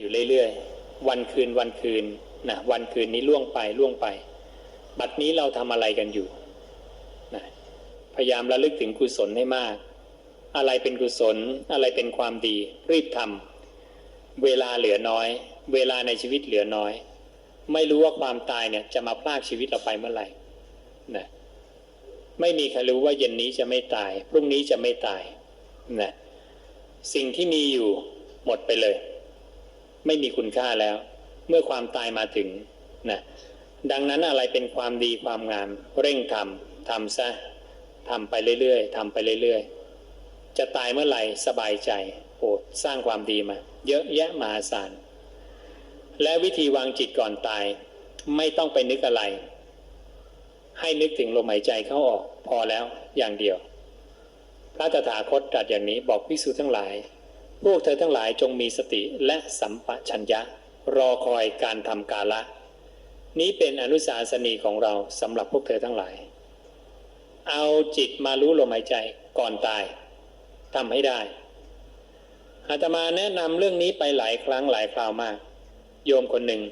อยู่เรื่อยๆ วันคืนวันคืนนะวันคืนนี้ล่วงไปล่วงไป บัดนี้เราทำอะไรกันอยู่นะพยายามระลึกถึงกุศลให้มาก อะไรเป็นกุศล อะไรเป็นความดี รีบทำเวลาเหลือน้อย เวลาในชีวิตเหลือน้อย ไม่รู้ว่าความตายเนี่ยจะมาพลากชีวิตเราไปเมื่อไหร่นะไม่มีใครรู้ว่าเย็นนี้จะไม่ตาย พรุ่งนี้จะไม่ตายนะสิ่งที่มีอยู่หมดไปเลย ไม่มีคุณค่าแล้ว เมื่อความตายมาถึงนะดังนั้นอะไรเป็นความดีความงาม เร่งทำทำซะทำไปเรื่อยๆทำไปเรื่อยๆ จะตายเมื่อไหร่สบายใจโอ้สร้างความดีมา เยอะแยะมหาศาลและวิธีวางจิตก่อนตาย ไม่ต้องไปนึกอะไร ให้นึกถึงลมหายใจเข้าออกพอแล้วอย่างเดียว พระตถาคตตรัสอย่างนี้บอกภิกษุทั้งหลาย พวกเธอทั้งหลายจงมีสติและสัมปชัญญะ รอคอยการทำกาละ นี้เป็นอนุสาสนีของเราสำหรับพวกเธอทั้งหลาย เอาจิตมารู้ลมหายใจก่อนตายทำให้ได้อาตมาแนะนำเรื่องนี้ไปหลายครั้งหลายคราวมาก โยมคนหนึ่ง